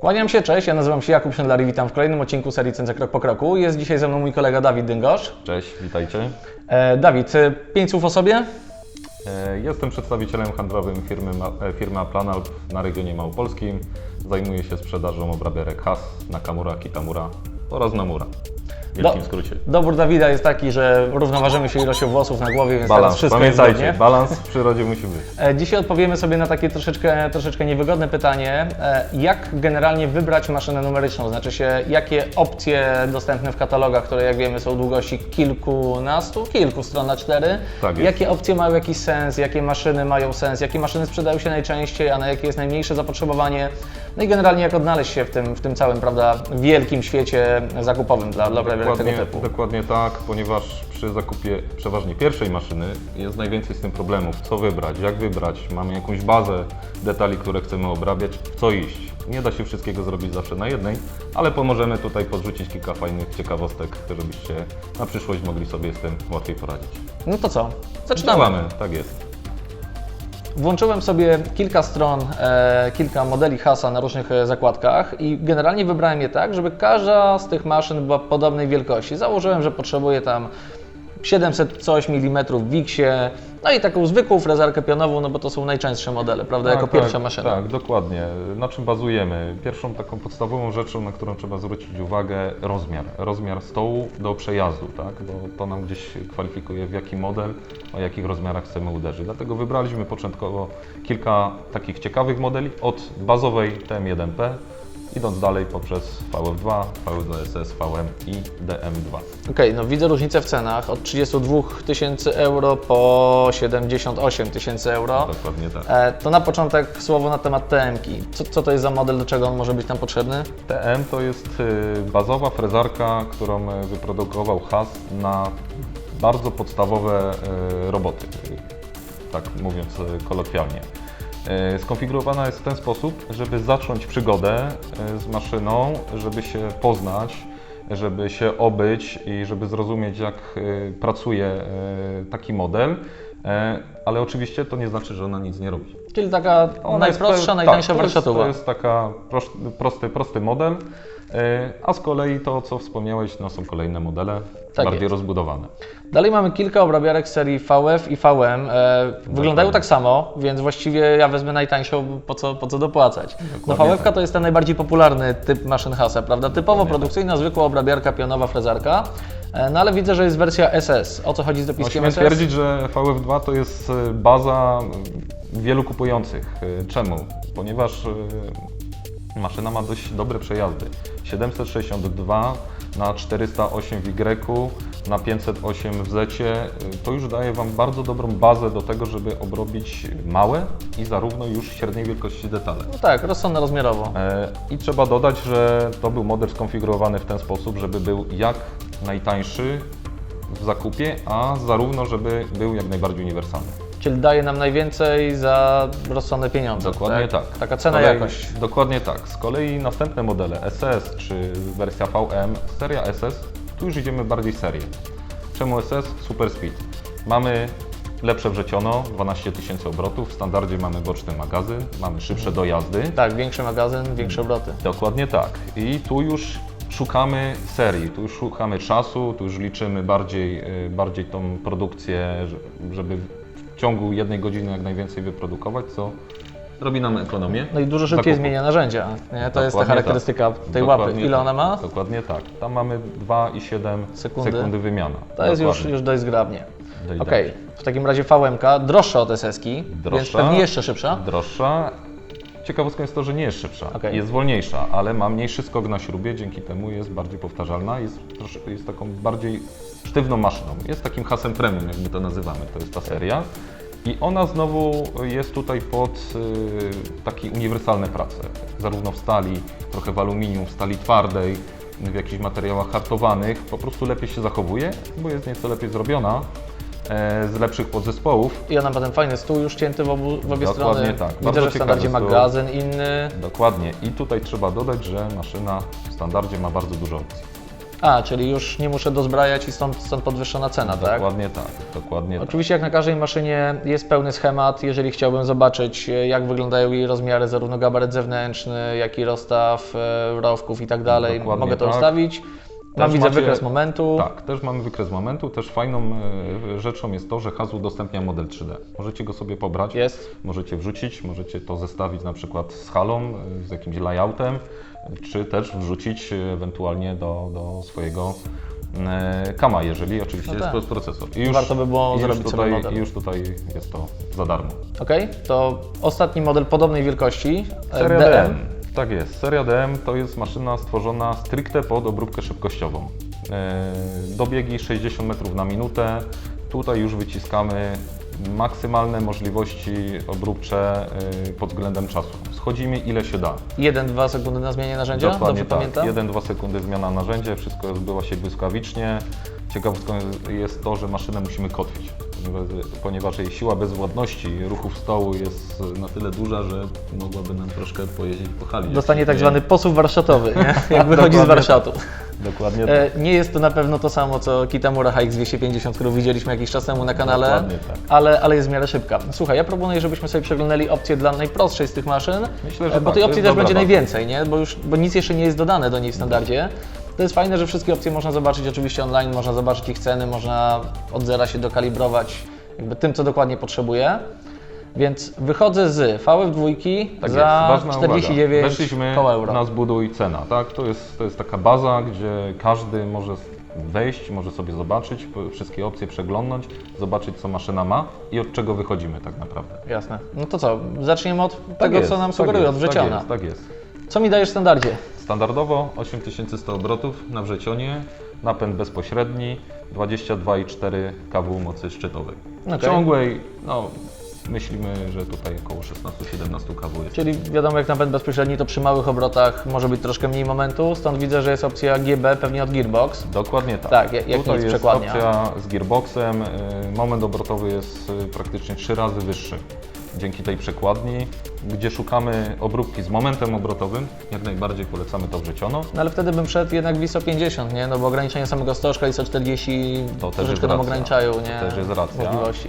Kłaniam się, cześć, ja nazywam się Jakub Szendlary, witam w kolejnym odcinku serii Cęce Krok po Kroku. Jest dzisiaj ze mną mój kolega Dawid Dyngosz. Cześć, witajcie. E, Dawid, e, pięć słów o sobie? E, Jestem przedstawicielem handlowym firmy, e, firma Planalp na regionie małopolskim. Zajmuję się sprzedażą obrabiarek HAS, Nakamura, Kitamura oraz Namura. W wielkim Do- skrócie. Dobór Dawida jest taki, że równoważymy się ilością włosów na głowie, więc teraz Balans, wszystko jest pamiętajcie, zgodnie. balans w przyrodzie musi być. E, Dzisiaj odpowiemy sobie na takie troszeczkę, troszeczkę niewygodne pytanie. E, Jak generalnie wybrać maszynę numeryczną? Znaczy się, jakie opcje dostępne w katalogach, które jak wiemy są długości kilkunastu, kilku stron na cztery. Tak jest. jakie opcje mają jakiś sens, jakie maszyny mają sens, jakie maszyny sprzedają się najczęściej, a na jakie jest najmniejsze zapotrzebowanie. No i generalnie jak odnaleźć się w tym, w tym całym, prawda, wielkim świecie zakupowym dla, dla tego Dokładnie, typu. dokładnie tak, ponieważ przy zakupie przeważnie pierwszej maszyny jest najwięcej z tym problemów. Co wybrać, jak wybrać, mamy jakąś bazę detali, które chcemy obrabiać, w co iść. Nie da się wszystkiego zrobić zawsze na jednej, ale pomożemy tutaj podrzucić kilka fajnych ciekawostek, żebyście na przyszłość mogli sobie z tym łatwiej poradzić. No to co? Zaczynamy. Działamy, tak jest. Włączyłem sobie kilka stron, e, kilka modeli Hasa na różnych e, zakładkach i generalnie wybrałem je tak, żeby każda z tych maszyn była podobnej wielkości. Założyłem, że potrzebuję tam 700 coś milimetrów w Wixie, no i taką zwykłą frezarkę pionową, no bo to są najczęstsze modele, prawda, jako pierwsza tak, maszyna. Tak, dokładnie. Na czym bazujemy? Pierwszą taką podstawową rzeczą, na którą trzeba zwrócić uwagę, rozmiar. Rozmiar stołu do przejazdu, tak? Bo to nam gdzieś kwalifikuje, w jaki model, o jakich rozmiarach chcemy uderzyć. Dlatego wybraliśmy początkowo kilka takich ciekawych modeli, od bazowej TM1P, idąc dalej poprzez VF2, VF2SS, VM i DM2. Okej, no widzę różnicę w cenach od 32 tysięcy euro po 78 tysięcy euro. Dokładnie tak. E, to na początek słowo na temat TM-ki. Co, co to jest za model, do czego on może być tam potrzebny? TM to jest y, bazowa frezarka, którą y, wyprodukował HAS na bardzo podstawowe y, roboty, tak mówiąc kolokwialnie. Y, Skonfigurowana jest w ten sposób, żeby zacząć przygodę y, z maszyną, żeby się poznać, żeby się obyć i żeby zrozumieć, jak y, pracuje taki model. E, Ale oczywiście to nie znaczy, że ona nic nie robi. Czyli taka Ona jest najprostsza, pe- najtańsza tak, to jest, warsztatowa. to jest taka prosz- prosty, prosty model, e, a z kolei to, co wspomniałeś, no, są kolejne modele, Tak bardziej jest. rozbudowane. Dalej mamy kilka obrabiarek serii VF i VM. E, wyglądają tak samo, więc właściwie ja wezmę najtańszą, po co, po co dopłacać. No Dokładnie VF tak. to jest ten najbardziej popularny typ maszyn Hasa, prawda? Typowo Dokładnie produkcyjna, zwykła obrabiarka pionowa, frezarka. E, no ale widzę, że jest wersja SS. O co chodzi z dopiskiem Musimy SS? twierdzić, że VF2 to jest e, baza e, wielu kupujących. E, Czemu? Ponieważ e, maszyna ma dość dobre przejazdy. 762 na 408 w Y, na 508 w Z. To już daje Wam bardzo dobrą bazę do tego, żeby obrobić małe i zarówno już średniej wielkości detale. No tak, rozsądna rozmiarowo. E, I trzeba dodać, że to był model skonfigurowany w ten sposób, żeby był jak najtańszy w zakupie, a zarówno, żeby był jak najbardziej uniwersalny. Czyli daje nam najwięcej za rozsądne pieniądze. Dokładnie tak. Taka cena Z kolei- jakość. Dokładnie tak. Z kolei następne modele SS czy wersja VM, seria SS, tu już idziemy bardziej serię. Czemu SS? Super Speed. Mamy lepsze wrzeciono, 12 tysięcy obrotów, w standardzie mamy boczny magazyn, mamy szybsze dojazdy. Tak, większy magazyn, większe obroty. Dokładnie tak. I tu już szukamy serii, tu już szukamy czasu, tu już liczymy bardziej, y, bardziej tą produkcję, że- żeby ciągu jednej godziny jak najwięcej wyprodukować, co robi nam ekonomię. No i dużo szybciej zakupu. zmienia narzędzia. Nie? To jest ta charakterystyka tak. tej łapy. Dokładnie Ile tak. ona ma? Dokładnie tak. Tam mamy 2,7 Sekundy. sekundy, wymiana. To jest już, już dość zgrabnie. Dość Okej, dobrze. w takim razie VMK droższa od SS-ki, więc pewnie jeszcze szybsza. Droższa. Ciekawostką jest to, że nie jest szybsza, Okej. jest wolniejsza, ale ma mniejszy skok na śrubie, dzięki temu jest bardziej powtarzalna, jest, jest taką bardziej sztywną maszyną. Jest takim hasem premium, jak my to nazywamy, to jest ta seria. I ona znowu jest tutaj pod y, takie uniwersalne prace, zarówno w stali, trochę w aluminium, w stali twardej, w jakichś materiałach hartowanych, po prostu lepiej się zachowuje, bo jest nieco lepiej zrobiona e, z lepszych podzespołów. I ona ma ten fajny stół już cięty w, obu, w obie Dokładnie strony. tak. Widzę, Bardzo że w standardzie ciekawy magazyn inny. Dokładnie. I tutaj trzeba dodać, że maszyna w standardzie ma bardzo dużo opcji. A, czyli już nie muszę dozbrajać i stąd, stąd podwyższona cena, tak? Dokładnie tak, dokładnie tak. Oczywiście jak na każdej maszynie jest pełny schemat. Jeżeli chciałbym zobaczyć e, jak wyglądają jej rozmiary, zarówno gabaryt zewnętrzny, jak i rozstaw e, rowków i tak dalej, Dokładnie mogę to tak. ustawić. Mam Też widzę macie- wykres momentu. Tak, też mamy wykres momentu. Też fajną e, rzeczą jest to, że Has udostępnia model 3D. Możecie go sobie pobrać, Jest. możecie wrzucić, możecie to zestawić na przykład z halą, z jakimś layoutem, czy też wrzucić e, ewentualnie do, do swojego e, kama, jeżeli oczywiście No jest tak. postprocesor. I już, Warto by było i już zrobić tutaj, model. już tutaj jest to za darmo. Ok, to ostatni model podobnej wielkości. e, Seria DM. DM. Tak jest. Seria DM to jest maszyna stworzona stricte pod obróbkę szybkościową. Dobiegi 60 metrów na minutę. Tutaj już wyciskamy maksymalne możliwości obróbcze e, pod względem czasu. Schodzimy ile się da. 1-2 sekundy na zmianie narzędzia? Dokładnie Dobrze tak. pamiętam? 1-2 sekundy zmiana narzędzia, wszystko odbywa się błyskawicznie. Ciekawostką jest to, że maszynę musimy kotwić, ponieważ, ponieważ jej siła bezwładności ruchów stołu jest na tyle duża, że mogłaby nam troszkę pojeździć po hali. Dostanie tak zwany posób warsztatowy, nie? jak wychodzi z Dokładnie warsztatu. Dokładnie tak. E, Nie jest to na pewno to samo, co Kitamura HX250, którą widzieliśmy jakiś czas temu na kanale, Dokładnie tak. ale, ale jest w miarę szybka. Słuchaj, ja proponuję, żebyśmy sobie przeglądali opcję dla najprostszej z tych maszyn, Myślę, że e, bo tak, tej to opcji jest też dobra będzie najwięcej, nie? Bo, już, bo nic jeszcze nie jest dodane do niej w standardzie. To jest fajne, że wszystkie opcje można zobaczyć oczywiście online, można zobaczyć ich ceny, można od zera się dokalibrować jakby tym, co dokładnie potrzebuję. Więc wychodzę z VF2 Tak za jest, ważna 49 uwaga. Weszliśmy koła euro. na zbuduj cena, tak? To jest, to jest taka baza, gdzie każdy może wejść, może sobie zobaczyć, wszystkie opcje przeglądnąć, zobaczyć co maszyna ma i od czego wychodzimy tak naprawdę. Jasne. No to co, zaczniemy od Tak tego, jest, co nam tak sugeruje, jest, od wrzeciona. Tak tak jest. Co mi dajesz w standardzie? Standardowo 8100 obrotów na wrzecionie, napęd bezpośredni, 22,4 kW mocy szczytowej. Okej. Ciągłej, no myślimy, że tutaj około 16-17 kW jest. Czyli wiadomo, jak napęd bezpośredni, to przy małych obrotach może być troszkę mniej momentu, stąd widzę, że jest opcja GB, pewnie od Gearbox. Dokładnie tak. Tak, jak- Tutaj nic jest przekładnia. opcja z gearboxem. y, Moment obrotowy jest y, praktycznie trzy razy wyższy. Dzięki tej przekładni, gdzie szukamy obróbki z momentem obrotowym, jak najbardziej polecamy to wrzeciono. No ale wtedy bym szedł jednak w ISO 50, nie? No bo ograniczenie samego stożka ISO 40 To też troszeczkę nam ograniczają, To nie? też jest racja. Możliwości.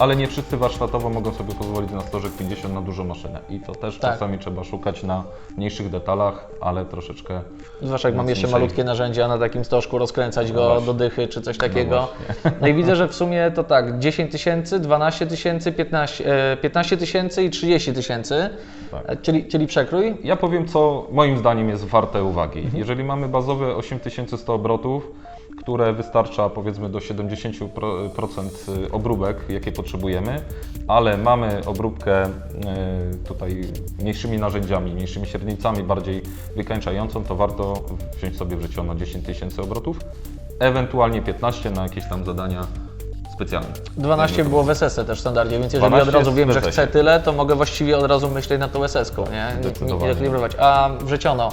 Ale nie wszyscy warsztatowo mogą sobie pozwolić na stożek 50 na dużą maszynę. I to też Tak. czasami trzeba szukać na mniejszych detalach, ale troszeczkę Zwłaszcza jak mam jeszcze Mocniejszej. malutkie narzędzia na takim stożku, rozkręcać go No właśnie. do dychy czy coś takiego. No, i widzę, że w sumie to tak, 10 tysięcy, 12 tysięcy, 15 e, 15 tysięcy i 30 tysięcy, Tak. E, czyli, czyli przekrój. Ja powiem, co moim zdaniem jest warte uwagi. Mhm. Jeżeli mamy bazowe 8100 obrotów, które wystarcza powiedzmy do 70% obróbek, jakie potrzebujemy, ale mamy obróbkę e, tutaj mniejszymi narzędziami, mniejszymi średnicami, bardziej wykańczającą, to warto wziąć sobie wrzeciono 10 tysięcy obrotów, ewentualnie 15 na jakieś tam zadania specjalne. 12 było w SS też w standardzie, więc jeżeli 12 od razu wiem, w że chcę tyle, to mogę właściwie od razu myśleć nad tą SS-ką, nie? Nie kalibrować. A wrzeciono,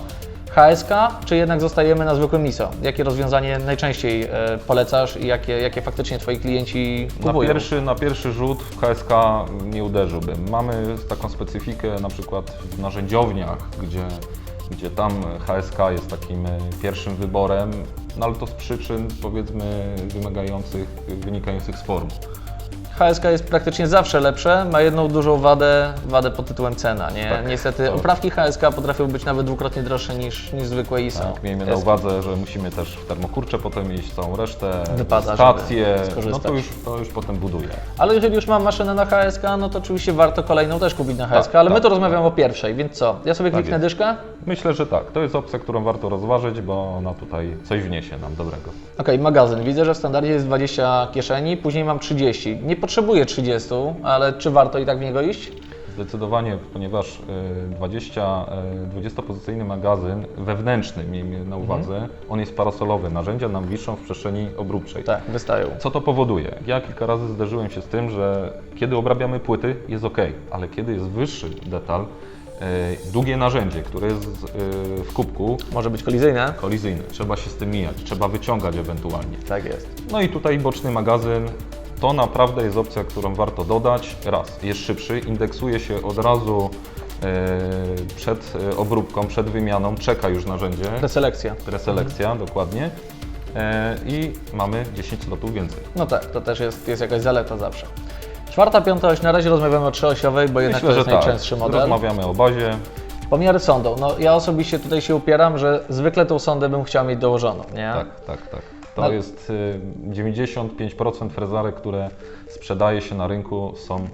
HSK, czy jednak zostajemy na zwykłym ISO? Jakie rozwiązanie najczęściej e, polecasz i jakie, jakie faktycznie Twoi klienci Na kupują? pierwszy, na pierwszy rzut w HSK nie uderzyłbym. Mamy taką specyfikę na przykład w narzędziowniach, gdzie, gdzie tam HSK jest takim e, pierwszym wyborem, no ale to z przyczyn powiedzmy wymagających, wynikających z form. HSK jest praktycznie zawsze lepsze, ma jedną dużą wadę, wadę pod tytułem cena. Nie? Tak. Niestety Tak. oprawki HSK potrafią być nawet dwukrotnie droższe niż, niż zwykłe ISO. Tak, miejmy na uwadze, że musimy też w termokurcze potem iść całą resztę, Wypada, stacje, żeby no to już, to już potem buduje. Ale jeżeli już mam maszynę na HSK, no to oczywiście warto kolejną też kupić na HSK, Tak, ale my tak, tu rozmawiamy o pierwszej, więc co? Ja sobie Tak kliknę dyszkę? Myślę, że tak, to jest opcja, którą warto rozważyć, bo ona tutaj coś wniesie nam dobrego. Okej, magazyn. Widzę, że w standardzie jest 20 kieszeni, później mam 30. Nie potrzebuję 30, ale czy warto i tak w niego iść? Zdecydowanie, ponieważ y, 20, y, 20-pozycyjny magazyn wewnętrzny, miejmy na uwadze, on jest parasolowy. Narzędzia nam wiszą w przestrzeni obróbczej. Tak, wystają. Co to powoduje? Ja kilka razy zderzyłem się z tym, że kiedy obrabiamy płyty jest ok, ale kiedy jest wyższy detal, y, długie narzędzie, które jest w kubku, Może być kolizyjne? kolizyjne, trzeba się z tym mijać, trzeba wyciągać ewentualnie. Tak jest. No i tutaj boczny magazyn. To naprawdę jest opcja, którą warto dodać. Raz, jest szybszy, indeksuje się od razu e, przed e, obróbką, przed wymianą czeka już narzędzie, Preselekcja. preselekcja dokładnie e, i mamy 10 slotów więcej. No tak, to też jest, jest jakaś zaleta zawsze. Czwarta, piąta oś, na razie rozmawiamy o trzyosiowej, bo jednak Myślę, to jest tak. najczęstszy model. Rozmawiamy o bazie. Pomiary sondą. No ja osobiście tutaj się upieram, że zwykle tą sondę bym chciał mieć dołożoną, nie? Tak, tak, tak. To No. jest y, 95% frezarek, które sprzedaje się na rynku są y,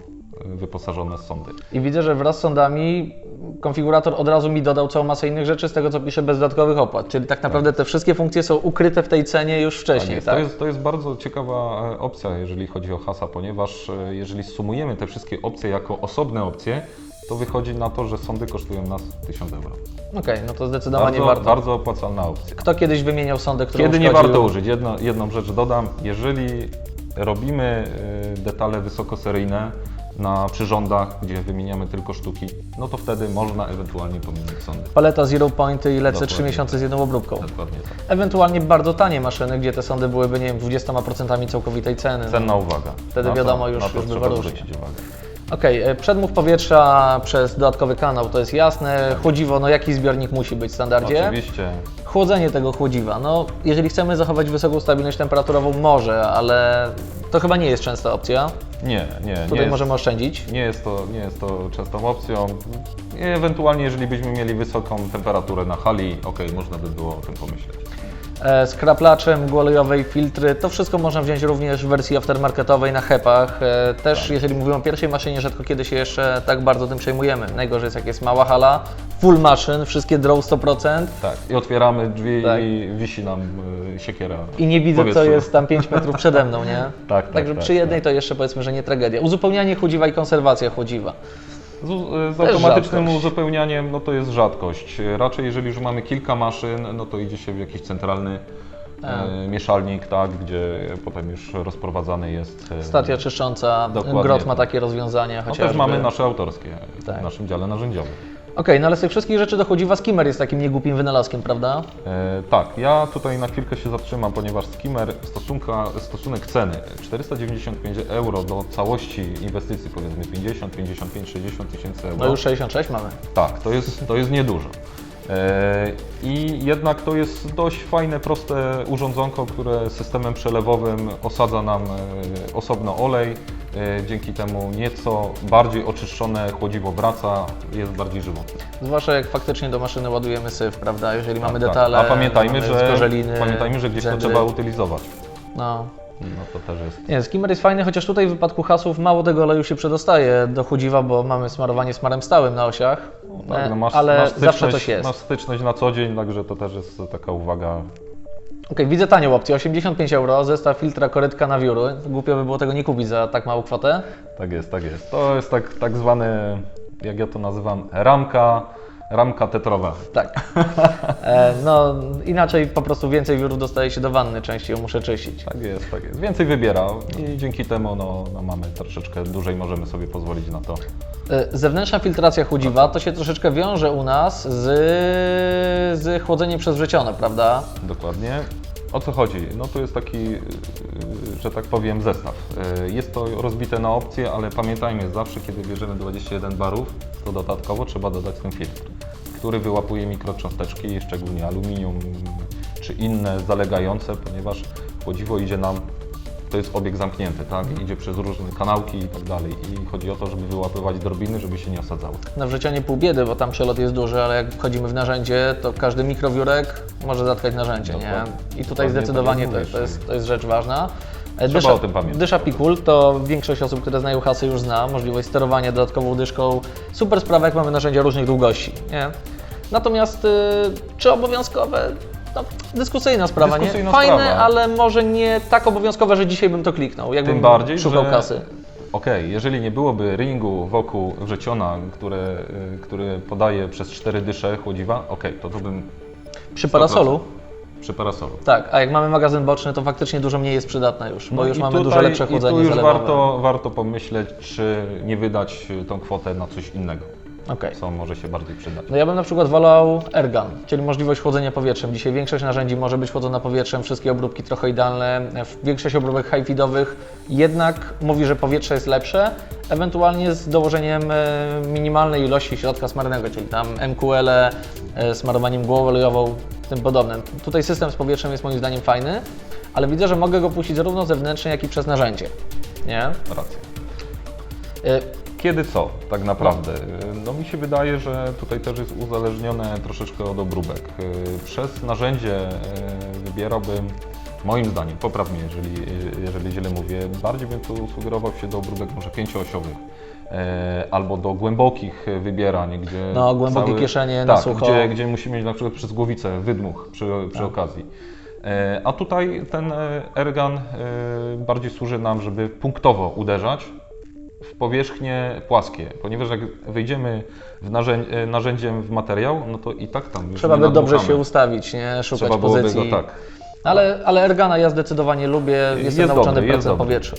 wyposażone z sondy. I widzę, że wraz z sądami konfigurator od razu mi dodał całą masę innych rzeczy z tego, co pisze bez dodatkowych opłat. Czyli tak naprawdę te wszystkie funkcje są ukryte w tej cenie już wcześniej, tak? To, jest, to jest bardzo ciekawa e, opcja, jeżeli chodzi o hasa, ponieważ e, jeżeli sumujemy te wszystkie opcje jako osobne opcje, to wychodzi na to, że sądy kosztują nas 1000 euro. Okej, no to zdecydowanie Bardzo, warto. bardzo opłacalna opcja. Kto kiedyś wymieniał sondę, którą Kiedy nie uszkodził? warto użyć? Jedno, jedną rzecz dodam. Jeżeli robimy y, detale wysokoseryjne na przyrządach, gdzie wymieniamy tylko sztuki, no to wtedy można ewentualnie pominąć sądy. Paleta Zero Pointy i lecę 3 Dokładnie. miesiące z jedną obróbką. Dokładnie tak. Ewentualnie bardzo tanie maszyny, gdzie te sądy byłyby, nie wiem, 20% całkowitej ceny. Cenna uwaga. Wtedy wiadomo, już- na to już bywa trzeba różnie. zwrócić uwagę. Okej, e, przedmów powietrza przez dodatkowy kanał, to jest jasne. Chłodziwo, no jaki zbiornik musi być w standardzie? Oczywiście. Chłodzenie tego chłodziwa, no jeżeli chcemy zachować wysoką stabilność temperaturową, może, ale to chyba nie jest częsta opcja. Nie, nie. Tutaj nie jest, możemy oszczędzić. nie, jest to, nie jest to częstą opcją. Ewentualnie, jeżeli byśmy mieli wysoką temperaturę na hali, ok, można by było o tym pomyśleć. E, Skraplacze, mgłolejowe filtry, to wszystko można wziąć również w wersji aftermarketowej na hepach. E, Też Tak. jeżeli mówimy o pierwszej maszynie, rzadko kiedy się jeszcze tak bardzo tym przejmujemy. Najgorzej jest jak jest mała hala, full maszyn, wszystkie draw 100% Tak. I otwieramy drzwi Tak. i wisi nam y, siekiera. i nie widzę co jest tam 5 metrów przede mną, nie? Tak, tak, Także tak, przy jednej tak. to jeszcze powiedzmy, że nie tragedia. Uzupełnianie chłodziwa i konserwacja chłodziwa. Z, z Też automatycznym rzadkość. uzupełnianiem no to jest rzadkość. Raczej jeżeli już mamy kilka maszyn, no to idzie się w jakiś centralny e, mieszalnik, tak, gdzie potem już rozprowadzany jest. e, Stacja czyszcząca, Dokładnie Grot ma tak. takie rozwiązania, No chociażby. też mamy nasze autorskie Tak. w naszym dziale narzędziowym. Okej, no ale z tych wszystkich rzeczy do chłodziwa skimmer jest takim niegłupim wynalazkiem, prawda? E, tak, ja tutaj na chwilkę się zatrzymam, ponieważ skimmer, stosunka, stosunek ceny 495 euro do całości inwestycji, powiedzmy 50, 55, 60 tysięcy euro. No już 66 mamy. Tak, to jest, to jest niedużo. E, I jednak to jest dość fajne, proste urządzonko, które systemem przelewowym osadza nam e, osobno olej. E, Dzięki temu nieco bardziej oczyszczone chłodziwo wraca, jest bardziej żywotne. Zwłaszcza jak faktycznie do maszyny ładujemy syf, prawda? Jeżeli mamy Tak, detale, A pamiętajmy, mamy że, pamiętajmy, że gdzieś to trzeba utylizować. No. No to też jest. Nie, skimmer jest fajny, chociaż tutaj w wypadku hasów mało tego oleju się przedostaje do chłodziwa, bo mamy smarowanie smarem stałym na osiach, Tak, e, no masz, ale masz zawsze coś jest. Masz styczność na co dzień, także to też jest taka uwaga. Okej, widzę tanią opcję, 85 euro, zestaw filtra, korytka na wióry. Głupio by było tego nie kupić za tak małą kwotę. Tak jest, tak jest. To jest tak, tak zwany, jak ja to nazywam, ramka, ramka tetrowa. Tak. E, no, inaczej po prostu więcej wiórów dostaje się do wanny, częściej ją muszę czyścić. Tak jest, tak jest. Więcej wybiera i dzięki temu no, no mamy troszeczkę dłużej możemy sobie pozwolić na to. E, Zewnętrzna filtracja chłodziwa to się troszeczkę wiąże u nas z, z chłodzeniem przez wrzecione, prawda? Dokładnie. O co chodzi? No to jest taki, yy, że tak powiem, zestaw. Yy, Jest to rozbite na opcje, ale pamiętajmy, zawsze kiedy bierzemy 21 barów, to dodatkowo trzeba dodać ten filtr, który wyłapuje mikrocząsteczki, szczególnie aluminium czy inne zalegające, ponieważ chłodziwo idzie nam, to jest obieg zamknięty, tak? Idzie przez różne kanałki i tak dalej. I chodzi o to, żeby wyłapywać drobiny, żeby się nie osadzały. Na wrzecianie pół biedy, bo tam przelot jest duży, ale jak wchodzimy w narzędzie, to każdy mikrowiórek może zatkać narzędzie, nie? I tutaj Dokładnie zdecydowanie tak to, jak to, jest, to jest rzecz ważna. Dysza, o tym pamiętać. Dysza Pikul to większość osób, które znają hasy już zna, możliwość sterowania dodatkową dyszką. Super sprawa, jak mamy narzędzia różnych długości. Nie? Natomiast y, czy obowiązkowe? No, dyskusyjna sprawa, Dyskusyjna nie? Fajne, sprawa. ale może nie tak obowiązkowe, że dzisiaj bym to kliknął, jakbym Tym bardziej, szukał że- kasy. Okej, jeżeli nie byłoby ringu wokół wrzeciona, które, y, który podaje przez cztery dysze chłodziwa, okej, to tu bym... Przy parasolu 100%. Tak, a jak mamy magazyn boczny, to faktycznie dużo mniej jest przydatna już, bo no już mamy tutaj, dużo lepsze chłodzenie I tu już warto, warto pomyśleć, czy nie wydać tą kwotę na coś innego. Okay. Co może się bardziej przydać? No ja bym na przykład wolał Ergan, czyli możliwość chłodzenia powietrzem. Dzisiaj większość narzędzi może być chłodzona powietrzem, wszystkie obróbki trochę idealne. Większość obróbek high-feedowych jednak mówi, że powietrze jest lepsze, ewentualnie z dołożeniem e, minimalnej ilości środka smarnego, czyli tam MQL, smarowaniem e, głową olejową, tym podobnym. Tutaj system z powietrzem jest moim zdaniem fajny, ale widzę, że mogę go puścić zarówno zewnętrznie, jak i przez narzędzie. Nie? Racja. E, Kiedy co, tak naprawdę? No mi się wydaje, że tutaj też jest uzależnione troszeczkę od obróbek. Yy, Przez narzędzie yy, wybierałbym, moim zdaniem, popraw mnie, jeżeli, jeżeli źle mówię, bardziej bym tu sugerował się do obróbek może pięcioosiowych. Yy, Albo do głębokich wybierań, gdzie. No, głębokie kieszenie na tak, sucho. Gdzie, gdzie musimy mieć na przykład przez głowicę wydmuch przy, przy Tak. okazji. E, A tutaj ten e, ergan e, bardziej służy nam, żeby punktowo uderzać w powierzchnie płaskie, ponieważ jak wejdziemy w narzęd- e, narzędziem w materiał, no to i tak tam już Trzeba by dobrze się ustawić, nie? Szukać Trzeba pozycji. go tak. Ale, ale Ergana ja zdecydowanie lubię, jestem Jest nauczony dobry, jest dobry. powietrzu.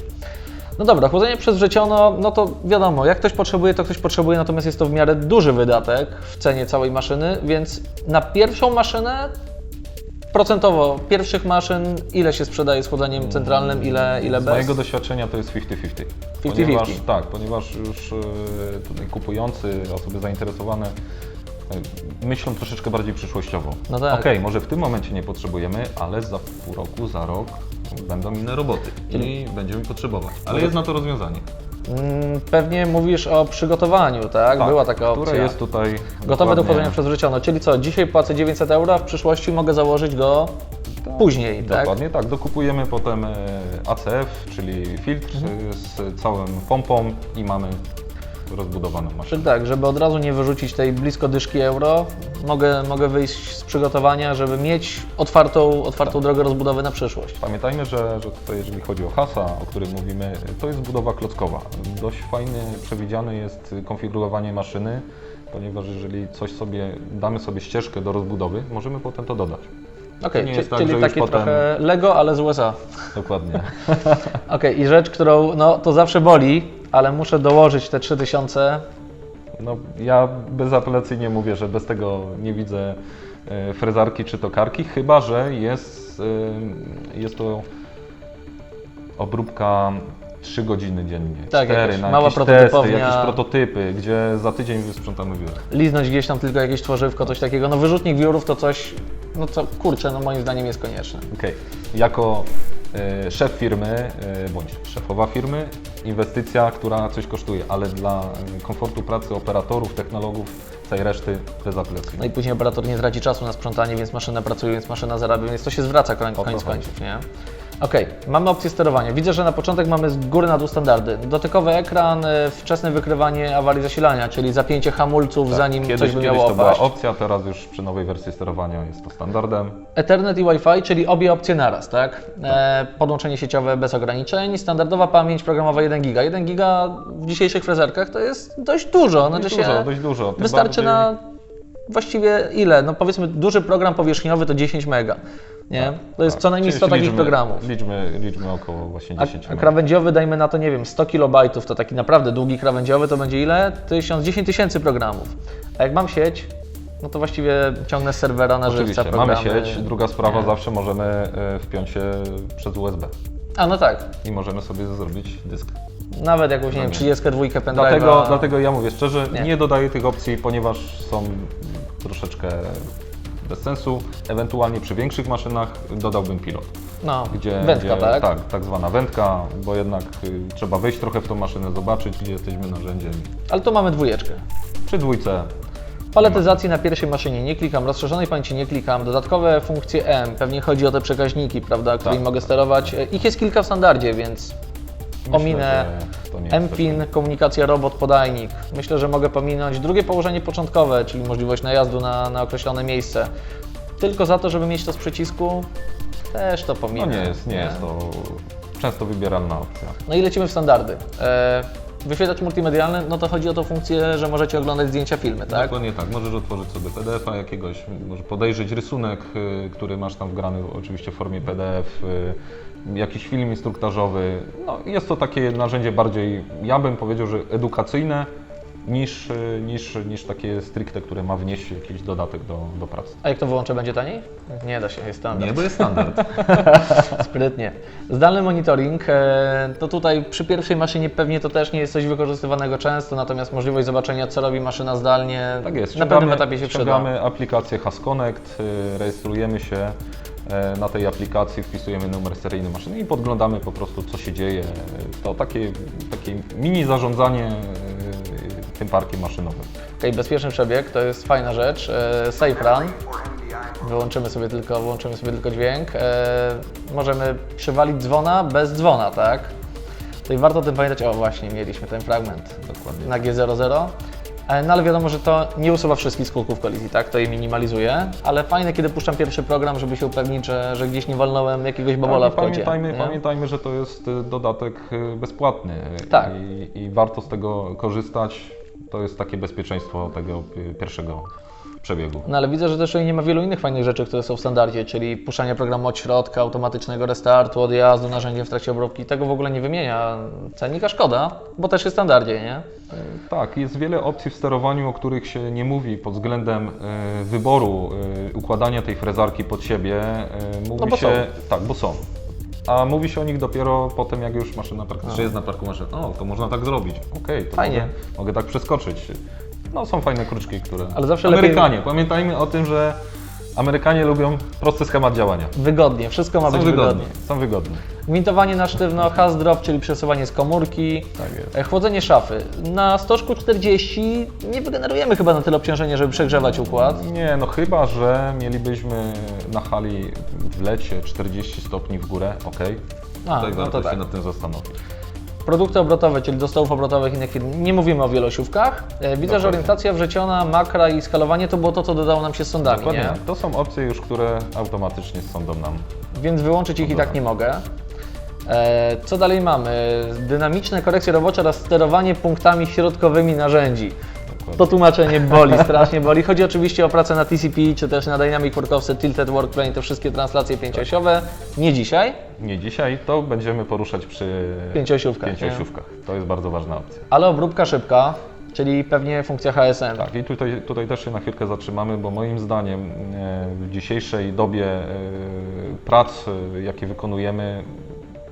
No dobra, chłodzenie przez wrzeciono, no to wiadomo, jak ktoś potrzebuje, to ktoś potrzebuje, natomiast jest to w miarę duży wydatek w cenie całej maszyny, więc na pierwszą maszynę procentowo pierwszych maszyn ile się sprzedaje z chłodzeniem centralnym, ile, ile Z bez? mojego doświadczenia to jest 50-50. 50-50. Ponieważ, tak, ponieważ już e, tutaj kupujący, osoby zainteresowane e, myślą troszeczkę bardziej przyszłościowo. No tak. Okej, może w tym momencie nie potrzebujemy, ale za pół roku, za rok będą inne roboty i będziemy potrzebować. Ale jest na to rozwiązanie. Mm, Pewnie mówisz o przygotowaniu, tak? Była taka opcja. Która jest tutaj Gotowe do dokładnie- chłodzenia przez wrzeciono, czyli co, dzisiaj płacę 900 euro, a w przyszłości mogę założyć go później, tak? Dokładnie tak. Dokupujemy potem e, ACF, czyli filtr Mhm. e, z całą pompą i mamy rozbudowaną maszynę. Czyli tak, żeby od razu nie wyrzucić tej blisko dyszki euro, mogę, mogę wyjść z przygotowania, żeby mieć otwartą, otwartą Tak. drogę rozbudowy na przyszłość. Pamiętajmy, że, że tutaj jeżeli chodzi o hasa, o którym mówimy, to jest budowa klockowa. Dość fajny, przewidziane jest konfigurowanie maszyny, ponieważ jeżeli coś sobie, damy sobie ścieżkę do rozbudowy, możemy potem to dodać. Okej, cie- jest tak, czyli takie potem- trochę Lego, ale z USA. Dokładnie. Okej, i rzecz, którą, no to zawsze boli, ale muszę dołożyć te 3000. No, ja bezapelacyjnie mówię, że bez tego nie widzę e, frezarki czy tokarki, chyba że jest, e, jest to obróbka 3 godziny dziennie, Tak, 4 jakaś na mała jakieś prototypownia. jakieś prototypy, gdzie za tydzień wysprzątamy biuro. liznąć gdzieś tam tylko jakieś tworzywko, coś takiego. No wyrzutnik wiórów to coś, no co, kurczę, no moim zdaniem jest konieczne. Okej, jako szef firmy, e, bądź szefowa firmy, inwestycja, która coś kosztuje, ale dla e, komfortu pracy operatorów, technologów, całej reszty bezapelacyjnie. No i później operator nie traci czasu na sprzątanie, więc maszyna pracuje, więc maszyna zarabia, więc to się zwraca koniec końców, nie? Okej, mamy opcję sterowania. Widzę, że na początek mamy z góry na dół standardy. Dotykowy ekran, y, wczesne wykrywanie awarii zasilania, czyli zapięcie hamulców, zanim Tak, Kiedyś, coś by kiedyś miało to była opaść. opcja, teraz już przy nowej wersji sterowania jest to standardem. Ethernet i Wi-Fi, czyli obie opcje naraz, tak? E, podłączenie sieciowe bez ograniczeń, standardowa pamięć programowa 1 giga. 1 giga w dzisiejszych frezerkach to jest dość dużo. Znaczy Dość się dużo, dość dużo. Tym Wystarczy bardziej- na właściwie ile? No powiedzmy duży program powierzchniowy to 10 mega, nie? To jest Tak, co najmniej czyli 100 takich liczmy- programów. Liczmy, liczmy około właśnie A, 10 a krawędziowy dajmy na to, nie wiem, 100 kilobajtów, to taki naprawdę długi krawędziowy to będzie ile? 1000, 10 tysięcy programów. A jak mam sieć, no to właściwie ciągnę z serwera na żywca Oczywiście, programy. mamy sieć. Druga sprawa, Nie. zawsze możemy e, wpiąć się przez USB A no tak, i możemy sobie zrobić dysk. Nawet jakąś, nie wiem, 32 pendrive'a. Dlatego, dlatego ja mówię szczerze, Nie. nie. dodaję tych opcji, ponieważ są troszeczkę bez sensu. Ewentualnie przy większych maszynach dodałbym pilot. No, Gdzie, wędka, gdzie, tak? tak, tak zwana wędka, bo jednak y, trzeba wejść trochę w tą maszynę, zobaczyć, gdzie jesteśmy narzędziem. Ale tu mamy dwójeczkę. Przy dwójce Paletyzacji na pierwszej maszynie nie klikam, rozszerzonej pamięci nie klikam, dodatkowe funkcje M, pewnie chodzi o te przekaźniki, prawda, którymi Tak, mogę sterować. E, Ich jest kilka w standardzie, więc myślę, ominę M-PIN, komunikacja robot-podajnik. Myślę, że mogę pominąć drugie położenie początkowe, czyli możliwość najazdu na, na określone miejsce. Tylko za to, żeby mieć to z przycisku, też to No pominę. nie jest, nie jest to często wybieralna opcja. No i lecimy w standardy. E, wyświetlacz multimedialny, no to chodzi o tą funkcję, że możecie oglądać zdjęcia, filmy, tak? Dokładnie tak, możesz otworzyć sobie PDF-a jakiegoś, może podejrzeć rysunek, y, który masz tam wgrany oczywiście w formie PDF, y, jakiś film instruktażowy. No, jest to takie narzędzie bardziej, ja bym powiedział, że edukacyjne, niż, niż, niż takie stricte, które ma wnieść jakiś dodatek do, do pracy. A jak to wyłączę, będzie taniej? Nie da się, jest standard. bo jest standard. Sprytnie. Zdalny monitoring, e, to tutaj przy pierwszej maszynie pewnie to też nie jest coś wykorzystywanego często, natomiast możliwość zobaczenia, co robi maszyna zdalnie, Tak jest. na pewnym etapie się przyda. aplikację HasConnect, y, rejestrujemy się e, na tej aplikacji, wpisujemy numer seryjny maszyny i podglądamy po prostu, co się dzieje. To takie, takie mini zarządzanie e, tym parkiem maszynowym. Okej, bezpieczny przebieg to jest fajna rzecz. E, Safe Run. Wyłączymy sobie tylko, wyłączymy sobie tylko dźwięk. E, możemy przywalić dzwona bez dzwona, tak? Tutaj warto o tym pamiętać. O, właśnie, mieliśmy ten fragment Dokładnie. na G00. E, No ale wiadomo, że to nie usuwa wszystkich skutków kolizji, tak? To je minimalizuje, ale fajne, kiedy puszczam pierwszy program, żeby się upewnić, że, że gdzieś nie walnąłem jakiegoś babola w kodzie. pamiętajmy, nie? pamiętajmy, że to jest y, dodatek y, bezpłatny Tak. I, i warto z tego korzystać. To jest takie bezpieczeństwo tego pierwszego przebiegu. No ale widzę, że też nie ma wielu innych fajnych rzeczy, które są w standardzie, czyli puszczanie programu od środka, automatycznego restartu, odjazdu, narzędzie w trakcie obróbki. Tego w ogóle nie wymienia cennika, szkoda, bo też jest w standardzie, nie? Tak, jest wiele opcji w sterowaniu, o których się nie mówi pod względem y, wyboru y, układania tej frezarki pod siebie. Mówi No bo się, są. Tak, bo są. A mówi się o nich dopiero po tym, jak już maszyna praktycznie jest na parku maszyn. O, to można tak zrobić. Okej, to Fajnie. Mogę, mogę tak przeskoczyć. No, są fajne kruczki, które... Ale zawsze Amerykanie, pamiętajmy o tym, że Amerykanie lubią prosty schemat działania. Wygodnie, wszystko ma Są być wygodni, wygodnie. są wygodni. Gwintowanie na sztywno, has drop, czyli przesuwanie z komórki, Tak jest. e, chłodzenie szafy. Na stożku 40 nie wygenerujemy chyba na tyle obciążenia, żeby przegrzewać układ. Nie, no chyba, że mielibyśmy na hali w lecie 40 stopni w górę, ok. A, Tutaj no warto to się tak. nad tym zastanowić. Produkty obrotowe, czyli do stołów obrotowych innych firm. Nie mówimy o wielosiówkach. E, Widzę, że Dokładnie. orientacja wrzeciona, makra i skalowanie to było to, co dodało nam się z sądami, Dokładnie. nie? To są opcje już, które automatycznie sądzą nam. Więc wyłączyć ich i tak nie mogę. E, Co dalej mamy? Dynamiczne korekcje robocze oraz sterowanie punktami środkowymi narzędzi. To tłumaczenie boli, strasznie boli. Chodzi oczywiście o pracę na TCP, czy też na Dynamic Workowce, Tilted Workplane, te wszystkie translacje pięciosiowe. Nie dzisiaj. Nie dzisiaj, to będziemy poruszać przy Pięciosiówkach, pięciosiówkach. To jest bardzo ważna opcja. Ale obróbka szybka, czyli pewnie funkcja HSM. Tak, i tutaj, tutaj też się na chwilkę zatrzymamy, bo moim zdaniem e, w dzisiejszej dobie e, prac, e, jakie wykonujemy,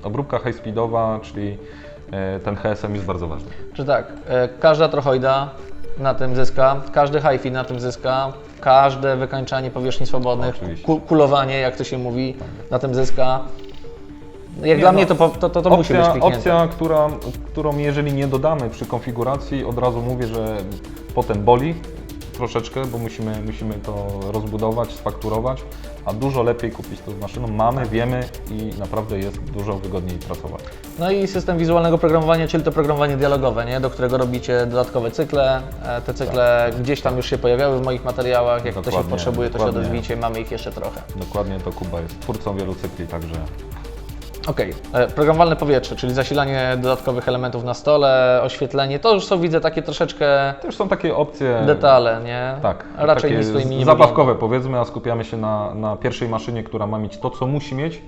obróbka high-speedowa, czyli e, ten HSM jest bardzo ważny. Czy tak, e, każda trochoida na tym zyska, każdy hi-fi na tym zyska, każde wykańczanie powierzchni swobodnych, Oczywiście. ku, kulowanie, jak to się mówi, na tym zyska. Jak Nie, dla no, mnie to, po- to, to, to musi być opcja, kliknięte. opcja która, którą jeżeli nie dodamy przy konfiguracji, od razu mówię, że potem boli troszeczkę, bo musimy, musimy to rozbudować, sfakturować, a dużo lepiej kupić to z maszyną. Mamy, wiemy i naprawdę jest dużo wygodniej pracować. No i system wizualnego programowania, czyli to programowanie dialogowe, nie? do którego robicie dodatkowe cykle. E, Te cykle gdzieś tam już się pojawiały w moich materiałach. Jak ktoś ich Dokładnie, potrzebuje, to się dokładnie. odezwijcie, mamy ich jeszcze trochę. Dokładnie to Kuba jest twórcą wielu cykli, także Okej, e, programowalne powietrze, czyli zasilanie dodatkowych elementów na stole, oświetlenie, to już są widzę takie troszeczkę to już są takie opcje. detale, nie? Tak, Raczej nic tutaj mi nie zabawkowe powiedzmy, a skupiamy się na, na pierwszej maszynie, która ma mieć to, co musi mieć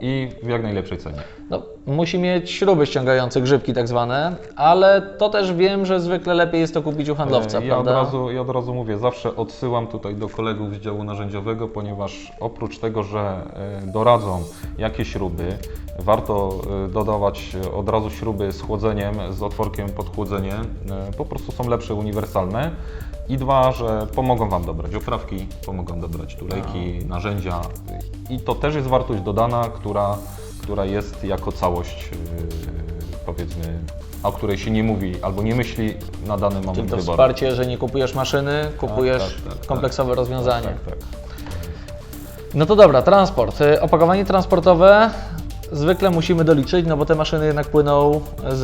i w jak najlepszej cenie. No, musi mieć śruby ściągające, grzybki tak zwane, ale to też wiem, że zwykle lepiej jest to kupić u handlowca, E, Ja od, prawda? razu, ja od razu mówię, zawsze odsyłam tutaj do kolegów z działu narzędziowego, ponieważ oprócz tego, że e, doradzą jakie śruby, warto e, dodawać od razu śruby z chłodzeniem, z otworkiem pod chłodzenie, po prostu są lepsze, uniwersalne. I dwa, że pomogą Wam dobrać oprawki, pomogą dobrać tulejki, narzędzia i to też jest wartość dodana, która, która jest jako całość e, powiedzmy, o której się nie mówi albo nie myśli na dany moment Czyli to wyboru. wsparcie, że nie kupujesz maszyny, kupujesz tak, tak, tak. kompleksowe rozwiązanie. Tak, tak. No to dobra, transport. Y, Opakowanie transportowe zwykle musimy doliczyć, no bo te maszyny jednak płyną z,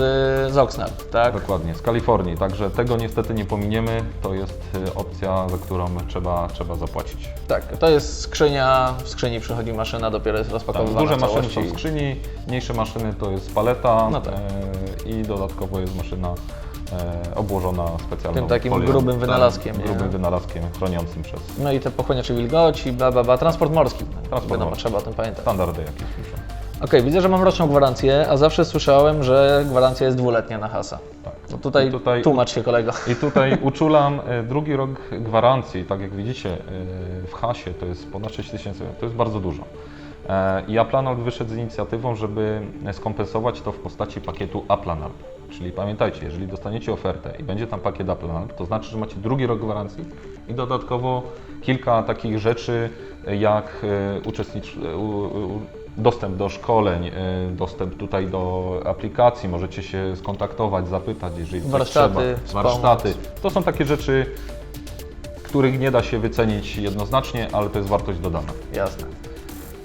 z Oxnard, tak? Dokładnie, z Kalifornii, także tego niestety nie pominiemy. To jest y, opcja, za którą trzeba, trzeba zapłacić. Tak, to jest skrzynia, w skrzyni przychodzi maszyna, dopiero jest Tak, rozpakowywana duże maszyny są w skrzyni, mniejsze maszyny to jest paleta No tak. e, i dodatkowo jest maszyna e, obłożona specjalną Tym takim folią. grubym Tak, wynalazkiem, nie? grubym wynalazkiem chroniącym przez No i te pochłaniacze wilgoci, bla, bla, bla. Transport morski. Transport Wiadomo, morski. trzeba o tym pamiętać. standardy jakieś muszą. Okej, widzę, że mam roczną gwarancję, a zawsze słyszałem, że gwarancja jest dwuletnia na hasa. Tak. No tutaj, I tutaj- tłumacz się kolego. I tutaj uczulam e, drugi rok gwarancji, tak jak widzicie e, w hasie to jest ponad 6 tysięcy, to jest bardzo dużo. E, I Aplanal wyszedł z inicjatywą, żeby skompensować to w postaci pakietu Aplanal. Czyli pamiętajcie, jeżeli dostaniecie ofertę i będzie tam pakiet Aplanal, to znaczy, że macie drugi rok gwarancji i dodatkowo kilka takich rzeczy jak uczestnicz, dostęp do szkoleń, e, dostęp tutaj do aplikacji, możecie się skontaktować, zapytać, jeżeli coś Warsztaty, trzeba. wspomóc. warsztaty. To są takie rzeczy, których nie da się wycenić jednoznacznie, ale to jest wartość dodana. Jasne.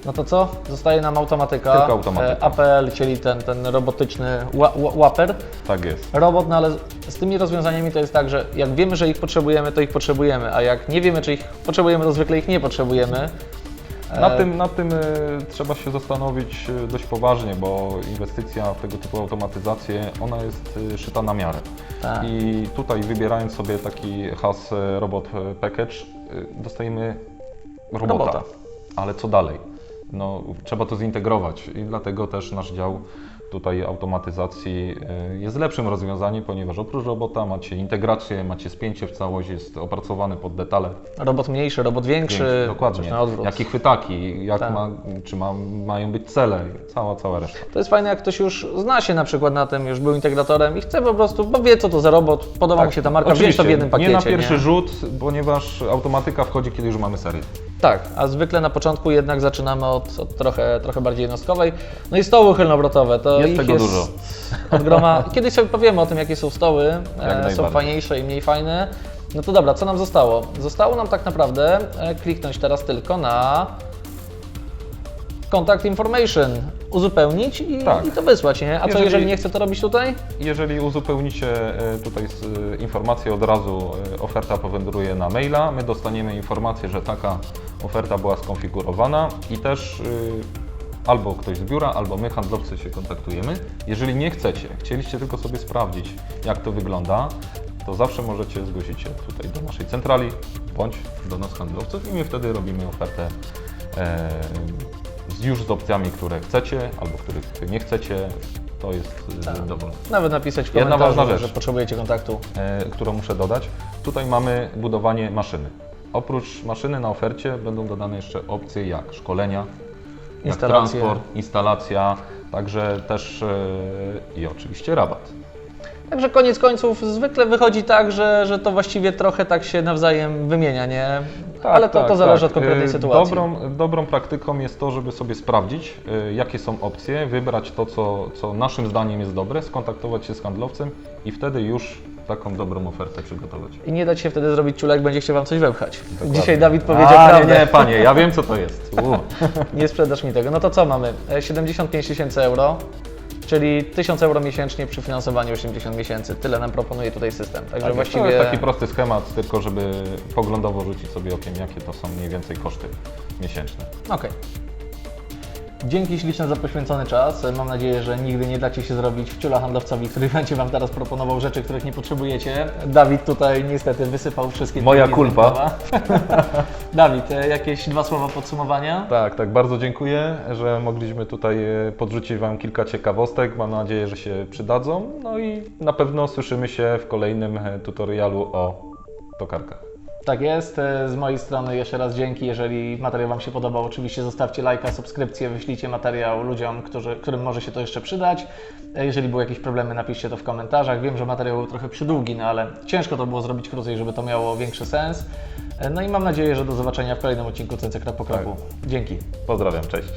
No to co? Zostaje nam automatyka. Tylko automatyka. E, APL, czyli ten, ten robotyczny ła, ła, łaper. Tak jest. Robot, no ale z tymi rozwiązaniami to jest tak, że jak wiemy, że ich potrzebujemy, to ich potrzebujemy, a jak nie wiemy, czy ich potrzebujemy, to zwykle ich nie potrzebujemy. E, Nad tym, nad tym e, trzeba się zastanowić e, dość poważnie, bo inwestycja w tego typu automatyzację, ona jest szyta na miarę. Tak. I tutaj wybierając sobie taki has robot package, dostajemy robota. Robota. Ale co dalej? No, trzeba to zintegrować i dlatego też nasz dział tutaj automatyzacji e, jest lepszym rozwiązaniem, ponieważ oprócz robota macie integrację, macie spięcie w całość, jest opracowany pod detale. Robot mniejszy, robot większy. Większy, dokładnie. na odwrót. Jakie chwytaki, jak Tak. ma, czy ma, mają być cele, cała, cała reszta. To jest fajne, jak ktoś już zna się na przykład na tym, już był integratorem i chce po prostu, bo wie co to za robot, podoba mu się ta marka, wziąć to w Tak, Oczywiście, jednym pakiecie. nie na pierwszy nie? rzut, ponieważ automatyka wchodzi, kiedy już mamy serię. Tak, a zwykle na początku jednak zaczynamy od, od trochę, trochę bardziej jednostkowej. No i stoły chylnobrotowe, to Jest ich tego jest dużo. od groma. Kiedyś sobie powiemy o tym, jakie są stoły, e, są fajniejsze i mniej fajne. No to dobra, co nam zostało? Zostało nam tak naprawdę e, kliknąć teraz tylko na Contact Information, uzupełnić i, Tak. i to wysłać, nie? A co Jeżeli- jeżeli nie chcę to robić tutaj? Jeżeli uzupełnicie e, tutaj z, e, informację od razu, e, oferta powędruje na maila, my dostaniemy informację, że taka oferta była skonfigurowana i też e, albo ktoś z biura, albo my handlowcy się kontaktujemy. Jeżeli nie chcecie, chcieliście tylko sobie sprawdzić, jak to wygląda, to zawsze możecie zgłosić się tutaj do naszej centrali, bądź do nas handlowców i my wtedy robimy ofertę e, już z opcjami, które chcecie, albo których nie chcecie. To jest Tak. e, dowolne Nawet napisać w Jedna ważna że rzecz. potrzebujecie kontaktu. e, którą muszę dodać. Tutaj mamy budowanie maszyny. Oprócz maszyny na ofercie będą dodane jeszcze opcje jak szkolenia, jak transport, instalacja, także też e, i oczywiście rabat. Także koniec końców zwykle wychodzi tak, że, że to właściwie trochę tak się nawzajem wymienia, nie? Ale to, to zależy od konkretnej E, sytuacji. Dobrą, dobrą praktyką jest to, żeby sobie sprawdzić, e, jakie są opcje, wybrać to, co, co naszym zdaniem jest dobre, skontaktować się z handlowcem i wtedy już taką dobrą ofertę przygotować. I nie dać się wtedy zrobić ciulek, będzie chciał Wam coś wepchać. Dokładnie. Dzisiaj Dawid powiedział A, prawdę. nie, nie, panie, ja wiem co to jest. Nie sprzedasz mi tego. No to co mamy? E, 75 tysięcy euro, czyli 1000 euro miesięcznie przy finansowaniu 80 miesięcy. Tyle nam proponuje tutaj system. Także Tak, właściwie... To jest taki prosty schemat, tylko żeby poglądowo rzucić sobie okiem, jakie to są mniej więcej koszty miesięczne. Okej. Dzięki śliczne za poświęcony czas. Mam nadzieję, że nigdy nie dacie się zrobić wciula handlowcowi, który będzie Wam teraz proponował rzeczy, których nie potrzebujecie. Dawid tutaj niestety wysypał wszystkie... Moja kulpa. Dawid, e, jakieś dwa słowa podsumowania? Tak, tak, bardzo dziękuję, że mogliśmy tutaj e, podrzucić Wam kilka ciekawostek. Mam nadzieję, że się przydadzą. No i na pewno słyszymy się w kolejnym e, tutorialu o tokarkach. Tak jest. E, Z mojej strony jeszcze raz dzięki. Jeżeli materiał Wam się podobał, oczywiście zostawcie lajka, subskrypcję, wyślijcie materiał ludziom, którzy, którym może się to jeszcze przydać. E, Jeżeli były jakieś problemy, napiszcie to w komentarzach. Wiem, że materiał był trochę przydługi, no ale ciężko to było zrobić krócej, żeby to miało większy sens. E, No i mam nadzieję, że do zobaczenia w kolejnym odcinku Cyncekra po kroku. Dzięki. Pozdrawiam, cześć.